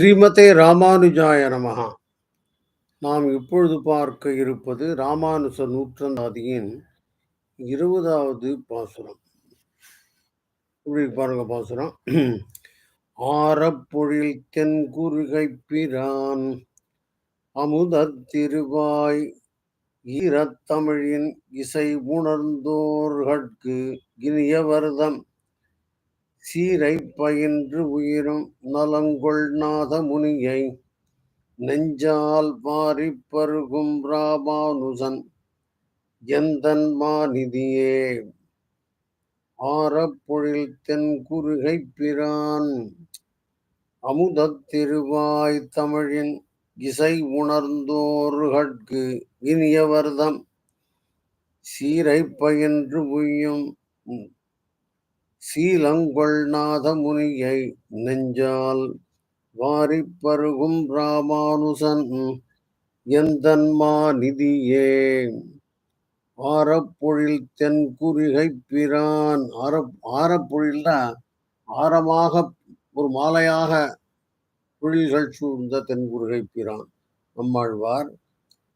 ஸ்ரீமதே ராமானுஜாய நமஹா. நாம் இப்பொழுது பார்க்க இருப்பது ராமானுஜ நூற்றந்தாதியின் இருபதாவது பாசுரம். இப்படி பாருங்க பாசுரம். ஆரப்பொழில் தென்குருகை பிரான் அமுதத் திருவாய் ஈரத்தமிழின் இசை உணர்ந்தோர்கட்கு இனியவர்தம். சீரை பயின்று உயிரும் நலங்கொள் நாத முனியை நெஞ்சால் வாரிப் பருகும் ராமானுசன் எந்தன் மாநிதியே? ஆரப்பொழில் தென்குருகை பிரான் அமுதத் திருவாய் தமிழின் இசை உணர்ந்தோர்கட்கு இனியவர்தம் சீரை பயின்று உய்யும் சீலங்கொள் நாதமுனியை நெஞ்சால் வாரிப் பருகும் ராமானுசன் எந்தன்மா நிதியே ஆரப்பொழில் தென்குறிகை பிரான். ஆர ஆரப்பொழில்னா ஆரமாக ஒரு மாலையாக பொழில்கள் சூழ்ந்த தென்குருகை பிரான். நம்மாழ்வார்.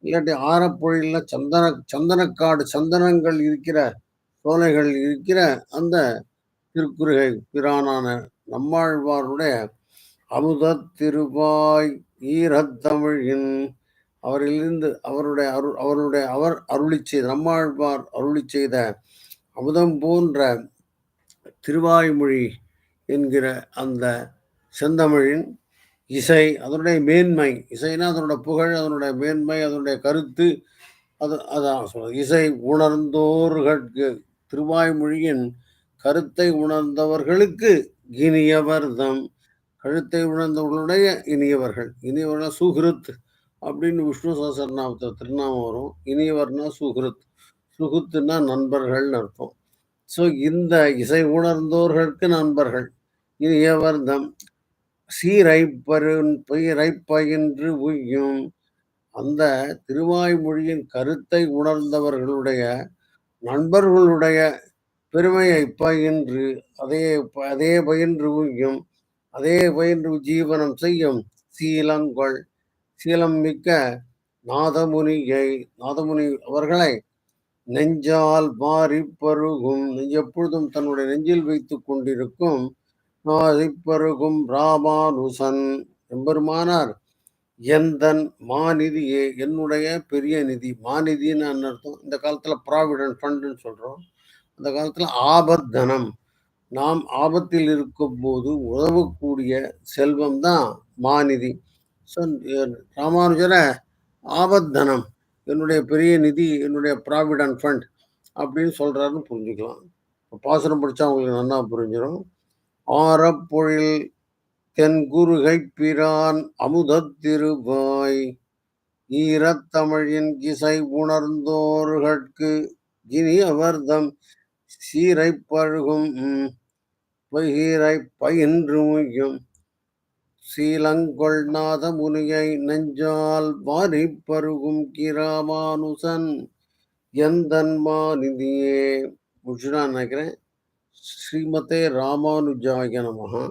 இல்லாட்டி ஆரப்பொழில்ல சந்தன சந்தனக்காடு சந்தனங்கள் இருக்கிற சோலைகள் இருக்கிற அந்த திருக்குறுகை பிரானான நம்மாழ்வாருடைய அமுத திருவாய் ஈரத்தமிழின் அவரிலிருந்து அவருடைய அரு அவருடைய அவர் அருளி செய்த நம்மாழ்வார் அருளி செய்த அமுதம் போன்ற திருவாய்மொழி என்கிற அந்த செந்தமிழின் இசை அதனுடைய மேன்மை இசைனா அதனுடைய புகழ் அதனுடைய மேன்மை அதனுடைய கருத்து அது அதான் சொல்றது. இசை உணர்ந்தோர்கட்கு திருவாய்மொழியின் கருத்தை உணர்ந்தவர்களுக்கு இனியவர்தம். கழுத்தை உணர்ந்தவர்களுடைய இனியவர்கள். இனியவர்கள் சுகிருத் அப்படின்னு விஷ்ணு சஹசரநாமத்தை திருநாமம் வரும். இனியவர்னா சுகிருத் சுகுத்துனா நண்பர்கள்னு அர்த்தம். ஸோ இந்த இசை உணர்ந்தோர்களுக்கு நண்பர்கள். இனியவர்தம். சீரை பரு பயின்று உய்யும். அந்த திருவாய்மொழியின் கருத்தை உணர்ந்தவர்களுடைய நண்பர்களுடைய பெருமையை பயின்று அதே அதே பயின்று உய்யும் அதே பயின்று ஜீவனம் செய்யும் சீலங்கொள். சீலம் மிக்க நாதமுனியை நாதமுனி அவர்களை நெஞ்சால் மாறி பருகும் எப்பொழுதும் தன்னுடைய நெஞ்சில் வைத்து கொண்டிருக்கும் பருகும் ராமானுசன் எம்பெருமானார். எந்தன் மாநிதியே என்னுடைய பெரிய நிதி மாநிதின்னு அர்த்தம். இந்த காலத்துல ப்ராவிடன்ட் ஃபண்டுன்னு சொல்றோம். அந்த காலத்தில் ஆபத்தனம். நாம் ஆபத்தில் இருக்கும் போது உதவக்கூடிய செல்வம் தான் மாநிதி ஸோ ராமானுஜரை ஆபத்தனம் என்னுடைய பெரிய நிதி என்னுடைய ப்ராவிடன்ட் ஃபண்ட் அப்படின்னு சொல்கிறாருன்னு புரிஞ்சுக்கலாம். பாசனம் படித்தா அவங்களுக்கு நல்லா புரிஞ்சிடும் ஆரப்பொழில் தென்குருகை பிரான் அமுதத் திருவாய் ஈரத்தமிழின் இசை உணர்ந்தோர்கட்கு இனி அவர்தம் சீரை பழுகும் பகிரை பயின்று முய்யும். சீலங்கொள் நாத முனியை நெஞ்சால் வாரி பருகும் கிராமானுசன். எந்தன்மா நிதியே முடிச்சுதான் நினைக்கிறேன். ஸ்ரீமதே ராமானுஜாய நமகா